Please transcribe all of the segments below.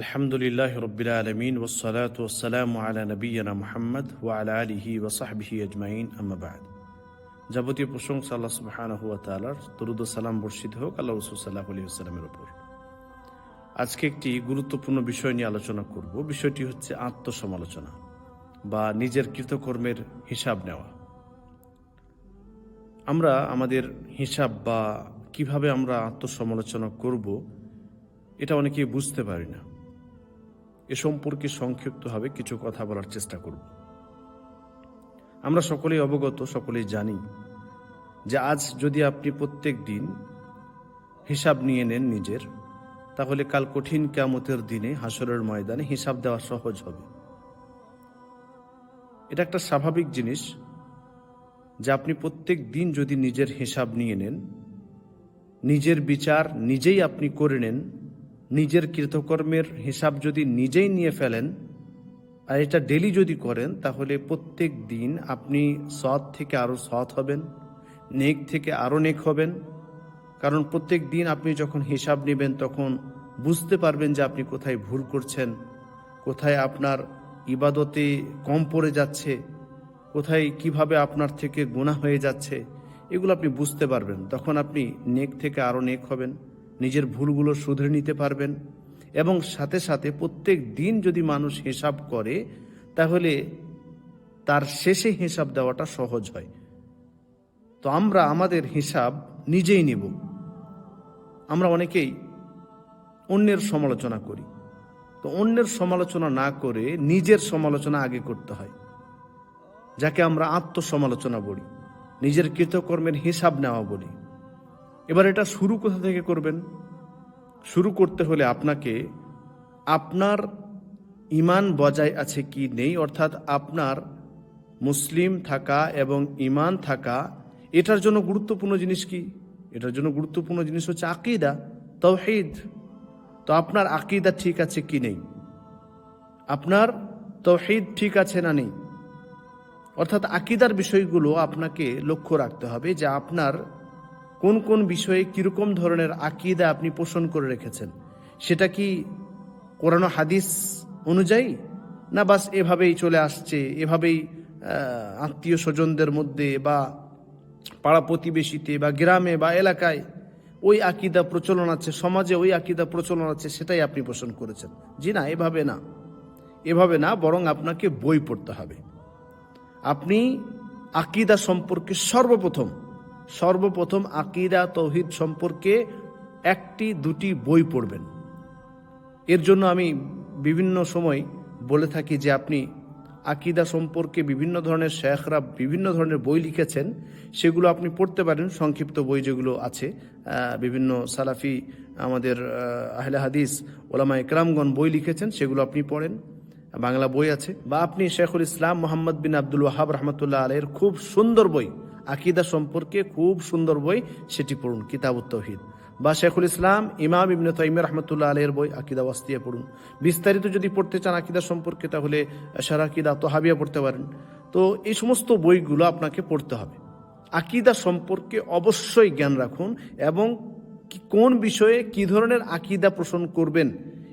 আলহামদুলিল্লাহ রবিল আলমিন ওসলাত ওসালাম আলা নবীনা মোহাম্মদ ওয়ালা আলিহি ওসাহবিহি আজমাইন আহমাবাদ যাবতীয় প্রশংসা আল্লাহ সুবাহান হুয়া তালার তরুদ সালাম বর্ষিত হোক, আল্লাহ রসুল আলী আসসালামের ওপর আজকে একটি গুরুত্বপূর্ণ বিষয় নিয়ে আলোচনা করব। বিষয়টি হচ্ছে আত্মসমালোচনা বা নিজের কৃতকর্মের হিসাব নেওয়া। আমরা আমাদের হিসাব বা কীভাবে আমরা আত্মসমালোচনা করব, এটা অনেকেই বুঝতে পারি না। এ সম্পর্কে সংক্ষিপ্তভাবে কিছু কথা বলার চেষ্টা করব। আমরা সকলেই অবগত, সকলেই জানি যে আজ যদি আপনি প্রত্যেক দিন হিসাব নিয়ে নেন নিজের, তাহলে কাল কঠিন কেমতের দিনে হাসরের ময়দানে হিসাব দেওয়া সহজ হবে। এটা একটা স্বাভাবিক জিনিস যে আপনি প্রত্যেক দিন যদি নিজের হিসাব নিয়ে নেন, নিজের বিচার নিজেই আপনি করে নেন নিজের কৃতকর্মের হিসাব যদি নিজেই নিয়ে ফেলেন আর এটা ডেলি যদি করেন, তাহলে প্রত্যেক দিন আপনি সৎ থেকে আরও সৎ হবেন, নেক থেকে আরও নেক হবেন। কারণ প্রত্যেক দিন আপনি যখন হিসাব নেবেন, তখন বুঝতে পারবেন যে আপনি কোথায় ভুল করছেন, কোথায় আপনার ইবাদতে কম পড়ে যাচ্ছে, কোথায় কীভাবে আপনার থেকে গুণা হয়ে যাচ্ছে, এগুলো আপনি বুঝতে পারবেন। তখন আপনি নেক থেকে আরও নেক হবেন। নিজের ভুলগুলো শুধরে নিতে পারবেন এবং সাথে সাথে প্রত্যেক দিন যদি মানুষ হিসাব করে, তাহলে তার শেষে হিসাব দেওয়াটা সহজ হয়। তো আমরা আমাদের হিসাব নিজেই নেব। আমরা অনেকেই অন্যের সমালোচনা করি। তো অন্যের সমালোচনা না করে নিজের সমালোচনা আগে করতে হয়, যাকে আমরা আত্মসমালোচনা বলি। নিজের কৃতকর্মের হিসাব নেওয়া বলি। এবার এটা শুরু কোথা থেকে করবেন? শুরু করতে হলে আপনাকে আপনার ইমান বজায় আছে কি নেই, অর্থাৎ আপনার মুসলিম থাকা এবং ইমান থাকা, এটার জন্য গুরুত্বপূর্ণ জিনিস কি? এটার জন্য গুরুত্বপূর্ণ জিনিস হচ্ছে আকিদা তৌহিদ তো আপনার আকিদা ঠিক আছে কি নেই? আপনার তৌহিদ ঠিক আছে না নেই? অর্থাৎ আকিদার বিষয়গুলো আপনাকে লক্ষ্য রাখতে হবে যে আপনার কোন কোন বিষয়ে কীরকম ধরনের আকিদা আপনি পোষণ করে রেখেছেন? সেটা কি কোরআন হাদিস অনুযায়ী? না বাস এভাবেই চলে আসছে, এভাবেই আত্মীয় স্বজনদের মধ্যে বা পাড়া প্রতিবেশীতে বা গ্রামে বা এলাকায় ওই আকিদা প্রচলন আছে, সমাজে ওই আকিদা প্রচলন আছে, সেটাই আপনি পোষণ করেছেন। জি না, এভাবে না। এভাবে না, বরং আপনাকে বই পড়তে হবে। আপনি আকিদা সম্পর্কে সর্বপ্রথম সর্বপ্রথম আকিদা তৌহিদ সম্পর্কে একটি দুটি বই পড়বেন। এর জন্য আমি বিভিন্ন সময় বলে থাকি যে আপনি আকিদা সম্পর্কে বিভিন্ন ধরনের শেখরা বিভিন্ন ধরনের বই লিখেছেন, সেগুলো আপনি পড়তে পারেন, সংক্ষিপ্ত বই যেগুলো আছে বিভিন্ন সালাফি আমাদের আহলে হাদিস, ওলামা ইকরামগণ বই লিখেছেন, সেগুলো আপনি পড়েন, বাংলা বই আছে, বা আপনি শেখুল ইসলাম মোহাম্মদ বিন আব্দুল ওয়াহাব রহমতুল্লাহ আলের খুব সুন্দর বই আকিদা সম্পর্কে খুব সুন্দর বই, সেটি পড়ুন কিতাব তৌহিদ। বা শেখুল ইসলাম, ইমাম ইবনে তাইম রহমতুল্লাহ আলের বই, আকিদা ওয়াস্তিয়া পড়ুন। বিস্তারিত যদি পড়তে চান আকিদা সম্পর্কে, তাহলে সারাকিদা তোহাবিয়া পড়তে পারেন। তো এই সমস্ত বইগুলো আপনাকে পড়তে হবে। আকিদা সম্পর্কে অবশ্যই জ্ঞান রাখুন এবং কোন বিষয়ে কি ধরনের আকিদা পোষণ করবেন,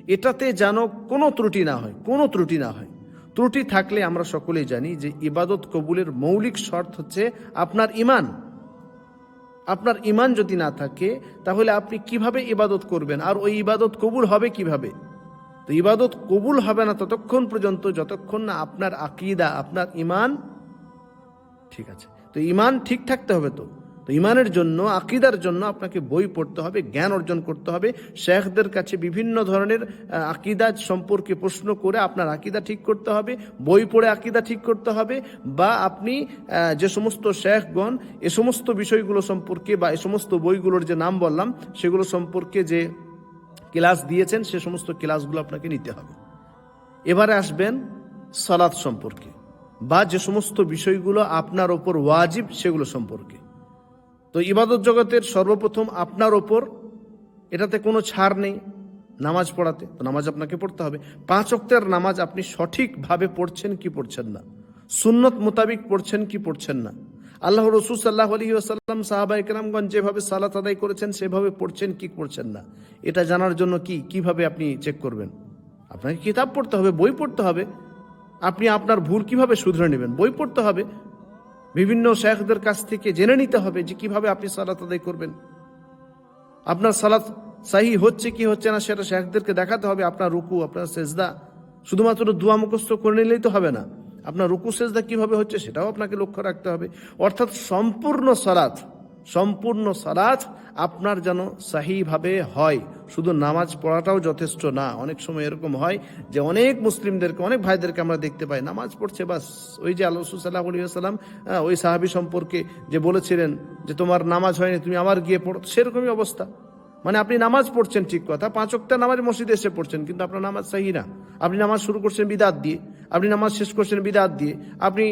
এটাতে যেন কোনো ত্রুটি না হয়, কোনো ত্রুটি না হয়। ত্রুটি থাকলে আমরা সকলেই জানি যে ইবাদত কবুলের মৌলিক শর্ত হচ্ছে আপনার ইমান আপনার ইমান যদি না থাকে, তাহলে আপনি কীভাবে ইবাদত করবেন? আর ওই ইবাদত কবুল হবে কীভাবে? তো ইবাদত কবুল হবে না ততক্ষণ পর্যন্ত, যতক্ষণ না আপনার আকিদা, আপনার ইমান ঠিক আছে। তো ইমান ঠিক থাকতে হবে তো? তো ইমানের জন্য, আকিদার জন্য আপনাকে বই পড়তে হবে, জ্ঞান অর্জন করতে হবে। শেখদের কাছে বিভিন্ন ধরনের আকিদা সম্পর্কে প্রশ্ন করে আপনার আকিদা ঠিক করতে হবে, বই পড়ে আকিদা ঠিক করতে হবে বা আপনি যে সমস্ত শেখগণ, এ সমস্ত বিষয়গুলো সম্পর্কে বা এ সমস্ত বইগুলোর যে নাম বললাম, সেগুলো সম্পর্কে যে ক্লাস দিয়েছেন, সে সমস্ত ক্লাসগুলো আপনাকে নিতে হবে। এবারে আসবেন সালাদ সম্পর্কে বা যে সমস্ত বিষয়গুলো আপনার ওপর ওয়াজিব, সেগুলো সম্পর্কে। তো ইবাদত জগতের সর্বপ্রথম আপনার ওপর এটাতে কোনো ছাড় নেই নামাজ পড়াতে। তো নামাজ আপনাকে পড়তে হবে। পাঁচ অক্টের নামাজ আপনি সঠিকভাবে পড়ছেন কি পড়ছেন না? সুন্নত মোতাবিক পড়ছেন কি পড়ছেন না? আল্লাহ রসুল সাল্লাহ আলী আসাল্লাম সাহাবা ইকরামগঞ্জ যেভাবে সালাত আদায় করেছেন, সেভাবে পড়ছেন কি পড়ছেন না? এটা জানার জন্য কি, কীভাবে আপনি চেক করবেন? আপনাকে কিতাব পড়তে হবে, বই পড়তে হবে। আপনি আপনার ভুল কীভাবে শুধরে নেবেন? বই পড়তে হবে বিভিন্ন শেখদের কাছ থেকে জেনে নিতে হবে যে কীভাবে আপনি সালাত আদায় করবেন। আপনার সালাত সাহি হচ্ছে কি হচ্ছে না সেটা শেখদেরকে দেখাতে হবে। আপনার রুকু, আপনার সেজদা শুধুমাত্র দোয়া মুখস্থ করে নিলেই তো হবে না। আপনার রুকু, সেজদা কীভাবে হচ্ছে সেটাও আপনাকে লক্ষ্য রাখতে হবে। অর্থাৎ সম্পূর্ণ সালাত সম্পূর্ণ সালাত আপনার যেন সাহিভাবে হয়। শুধু নামাজ পড়াটাও যথেষ্ট না। অনেক সময় এরকম হয় যে অনেক মুসলিমদেরকে, অনেক ভাইদেরকে আমরা দেখতে পাই। নামাজ পড়ছে বাস। ওই যে আল্লাহ সাল্লাহ আলী সাল্লাম ওই সাহাবি সম্পর্কে যে বলেছিলেন যে তোমার নামাজ হয়নি, তুমি আমার গিয়ে পড়ো। সেরকমই অবস্থা। মানে আপনি নামাজ পড়ছেন ঠিক কথা, পাঁচ অক্টা নামাজ মসজিদে এসে পড়ছেন, কিন্তু আপনার নামাজ সাহি না। আপনি নামাজ শুরু করছেন বিদাত দিয়ে, আপনি নামাজ শেষ করছেন বিদাত দিয়ে। আপনি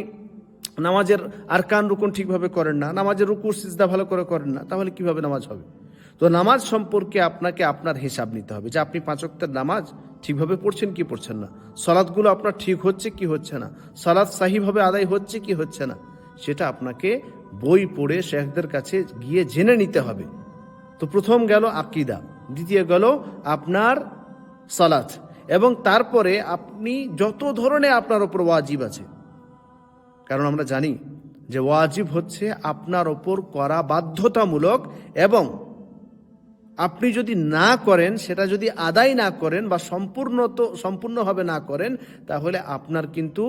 নামাজের আরকান রুকুন ঠিকভাবে করেন না, নামাজের রুকুর সিজদা ভালো করে করেন না, তাহলে কীভাবে নামাজ হবে? তো নামাজ সম্পর্কে আপনাকে আপনার হিসাব নিতে হবে যে আপনি পাঁচ অক্টের নামাজ ঠিকভাবে পড়ছেন কি পড়ছেন না। সলাদগুলো আপনার ঠিক হচ্ছে কি হচ্ছে না। সলাদ সাহিভাবে আদায় হচ্ছে কি হচ্ছে না, সেটা আপনাকে বই পড়ে শেখদের কাছে গিয়ে জেনে নিতে হবে। তো প্রথম গেল আকিদা, দ্বিতীয় গেল আপনার সালাত, এবং তারপরে আপনি যত ধরনের আপনার ওপর ওয়াজিব আছে। কারণ আমরা জানি যে ওয়াজিব হচ্ছে আপনার ওপর করা বাধ্যতামূলক এবং আপনি যদি না করেন, সেটা যদি আদায় না করেন বা সম্পূর্ণ তো, সম্পূর্ণভাবে না করেন, তাহলে আপনার কিন্তু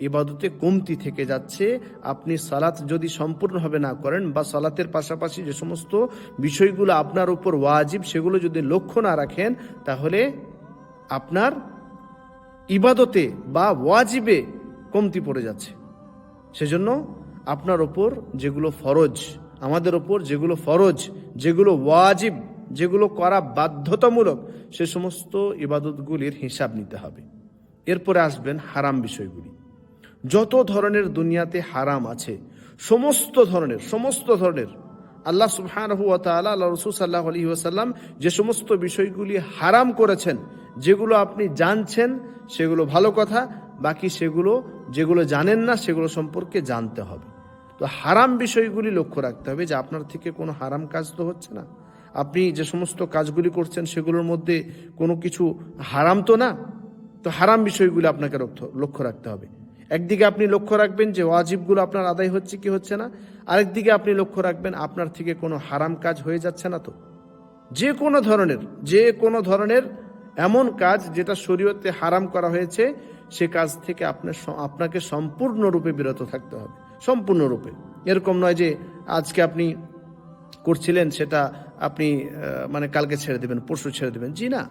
ইবাদতে কমতি থেকে যাচ্ছে। আপনি সালাত যদি সম্পূর্ণভাবে না করেন বা সালাতের পাশাপাশি যে সমস্ত বিষয়গুলো আপনার উপর ওয়াজিব, সেগুলো যদি লক্ষ্য না রাখেন, তাহলে আপনার ইবাদতে বা ওয়াজিবে কমতি পড়ে যাচ্ছে। সেজন্য আপনার ওপর যেগুলো ফরজ আমাদের ওপর যেগুলো ফরজ, যেগুলো ওয়াজিব, যেগুলো করা বাধ্যতামূলক, সে সমস্ত ইবাদতগুলির হিসাব নিতে হবে। এরপরে আসবেন হারাম বিষয়গুলি। যত ধরনের দুনিয়াতে হারাম আছে, সমস্ত ধরনের সমস্ত ধরনের, আল্লাহ সুবহানাহু ওয়া তাআলা, আল্লাহ আলী যে সমস্ত বিষয়গুলি হারাম করেছেন, যেগুলো আপনি জানছেন, সেগুলো ভালো কথা, বাকি সেগুলো, যেগুলো জানেন না, সেগুলো সম্পর্কে জানতে হবে। তো হারাম বিষয়গুলি লক্ষ্য রাখতে হবে যে আপনার থেকে কোনো হারাম কাজ তো হচ্ছে না। আপনি যে সমস্ত কাজগুলি করছেন সেগুলোর মধ্যে কোনো কিছু হারাম তো না? তো হারাম বিষয়গুলি আপনাকে লক্ষ্য- রাখতে হবে। একদিকে আপনি লক্ষ্য রাখবেন যে ওয়াজিবগুলো আপনার আদায় হচ্ছে কি হচ্ছে না। আরেকদিকে আপনি লক্ষ্য রাখবেন আপনার থেকে কোনো হারাম কাজ হয়ে যাচ্ছে না তো। যে কোনো ধরনের, যে কোনো ধরনের এমন কাজ যেটা শরীয়তে হারাম করা হয়েছে, সে কাজ থেকে আপনার আপনাকে সম্পূর্ণরূপে বিরত থাকতে হবে। সম্পূর্ণরূপে। এরকম নয় যে আজকে আপনি করছিলেন সেটা আপনি মানে কালকে ছেড়ে দেবেন, পরশু ছেড়ে দেবেন। জি না।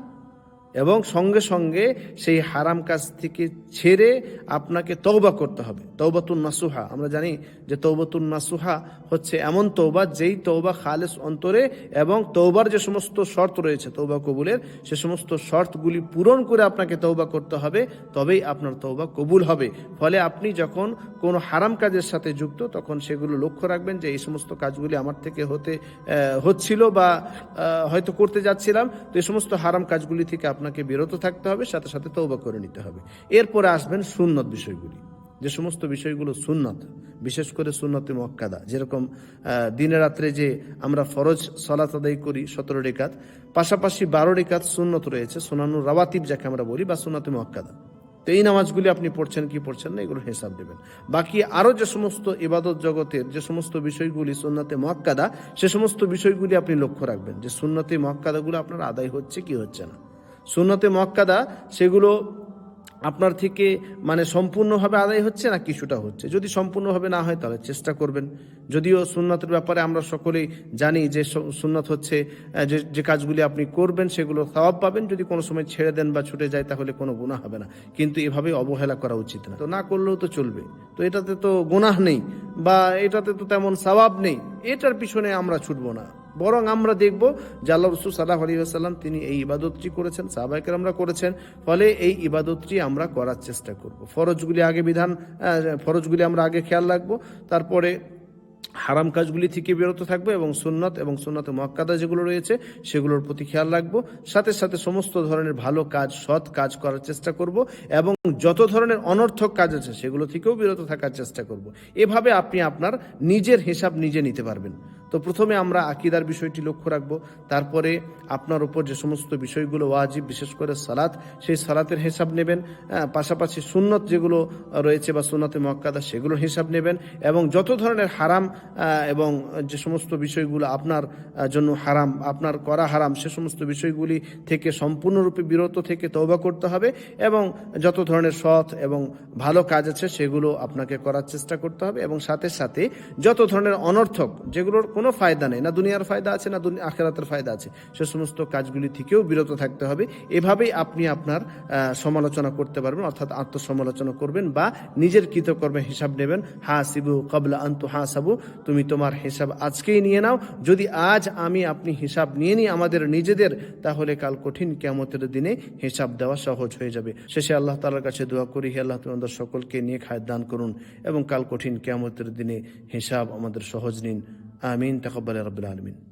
এবং সঙ্গে সঙ্গে সেই হারাম কাজ থেকে ছেড়ে আপনাকে তৌবা করতে হবে। তৌবাতুন নাসুহা। আমরা জানি যে তৌবাতুন নাসুহা হচ্ছে এমন তৌবা যেই তৌবা খালেস অন্তরে এবং তৌবার যে সমস্ত শর্ত রয়েছে তৌবা কবুলের, সে সমস্ত শর্তগুলি পূরণ করে আপনাকে তৌবা করতে হবে, তবেই আপনার তৌবা কবুল হবে। ফলে আপনি যখন কোনো হারাম কাজের সাথে যুক্ত, তখন সেগুলো লক্ষ্য রাখবেন যে এই সমস্ত কাজগুলি আমার থেকে হতে হচ্ছিল বা হয়তো করতে যাচ্ছিলাম, তো এই সমস্ত হারাম কাজগুলি থেকে আপনাকে বিরত থাকতে হবে, সাথে সাথে তৌবা করে নিতে হবে। এরপরে আসবেন সুন্নত বিষয়গুলি। যে সমস্ত বিষয়গুলো সুন্নত, বিশেষ করে সুন্নতে মক্কাদা, যেরকম দিনে রাত্রে যে আমরা ফরজ সলাত আদায় করি সতেরো রেখাত, পাশাপাশি বারো রেখাত সুন্নত রয়েছে সোনানুর রাওয়াতিব যাকে আমরা বলি, বা সুন্নতে মক্কাদা। তো এই নামাজগুলি আপনি পড়ছেন কি পড়ছেন না এগুলো হিসাব দেবেন। বাকি আরও যে সমস্ত ইবাদত জগতের যে সমস্ত বিষয়গুলি সুন্নতে মক্কাদা, সে সমস্ত বিষয়গুলি আপনি লক্ষ্য রাখবেন যে সুন্নতে মক্কাদাগুলো আপনার আদায় হচ্ছে কি হচ্ছে না। সুন্নতে মক্কাদা, সেগুলো আপনার থেকে মানে সম্পূর্ণভাবে আদায় হচ্ছে না কিছুটা হচ্ছে? যদি সম্পূর্ণভাবে না হয় তাহলে চেষ্টা করবেন। যদিও সুন্নতের ব্যাপারে আমরা সকলেই জানি যে সুন্নত হচ্ছে যে যে কাজগুলি আপনি করবেন সেগুলো সওয়াব পাবেন। যদি কোনো সময় ছেড়ে দেন বা ছুটে যায় তাহলে কোনো গুনাহ হবে না। কিন্তু এভাবে অবহেলা করা উচিত না। তো না করলেও তো চলবে। তো এটাতে তো গুনাহ নেই বা এটাতে তো তেমন সওয়াব নেই। এটার পিছনে আমরা ছুটবো না। বরং আমরা দেখব যে আল্লাহ রসুল সাল্লাহ আলী আসাল্লাম তিনি এই ইবাদতটি করেছেন সাহবাইকার আমরা করেছেন। ফলে এই ইবাদতটি আমরা করার চেষ্টা করব। ফরজগুলি আগে বিধান ফরজগুলি আমরা আগে খেয়াল রাখব। তারপরে হারাম কাজগুলি থেকে বিরত থাকব এবং সুন্নত এবং সুন্নতে মক্কাদা যেগুলো রয়েছে সেগুলোর প্রতি খেয়াল রাখব। সাথে সাথে সমস্ত ধরনের ভালো কাজ সৎ কাজ করার চেষ্টা করব এবং যত ধরনের অনর্থক কাজ আছে সেগুলো থেকেও বিরত থাকার চেষ্টা করব। এভাবে আপনি আপনার নিজের হিসাব নিজে নিতে পারবেন। তো প্রথমে আমরা আকিদার বিষয়টি লক্ষ্য রাখব। তারপরে আপনার উপর যে সমস্ত বিষয়গুলো ওয়াজিব বিশেষ করে সালাত সেই সালাতের হিসাব নেবেন। আহ, পাশাপাশি সুন্নত যেগুলো রয়েছে বা সুন্নতে মক্কাদা সেগুলোর হিসাব নেবেন এবং যত ধরনের হারাম এবং যে সমস্ত বিষয়গুলো আপনার জন্য হারাম, আপনার করা হারাম, সে সমস্ত বিষয়গুলি থেকে সম্পূর্ণরূপে বিরত থেকে তৌবা করতে হবে এবং যত ধরনের সৎ এবং ভালো কাজ আছে সেগুলো আপনাকে করার চেষ্টা করতে হবে এবং সাথে সাথে যত ধরনের অনর্থক, যেগুলোর কোনো ফায়দা নেই, না দুনিয়ার ফায়দা আছে, না দুনি- আখেরাতের ফায়দা আছে, সে সমস্ত কাজগুলি থেকেও বিরত থাকতে হবে। এভাবেই আপনি আপনার সমালোচনা করতে পারবেন, অর্থাৎ আত্মসমালোচনা করবেন বা নিজের কৃতকর্মের হিসাব নেবেন। হা সিবু কবলা আন্তু হা সাবু তুমি তোমার হিসাব আজকেই নিয়ে নাও। যদি আজ আমি আপনি হিসাব নিয়ে নিই আমাদের নিজেদের, তাহলে কাল কঠিন কেমতের দিনে হিসাব দেওয়া সহজ হয়ে যাবে। শেষে আল্লাহ তালার কাছে দোয়া করি, হে আল্লাহ তোমাদের সকলকে নিয়ে খায় দান করুন এবং কাল কঠিন কেমতের দিনে হিসাব আমাদের সহজ নিন। আমিন। তকব্বাল রবিল আলমিন।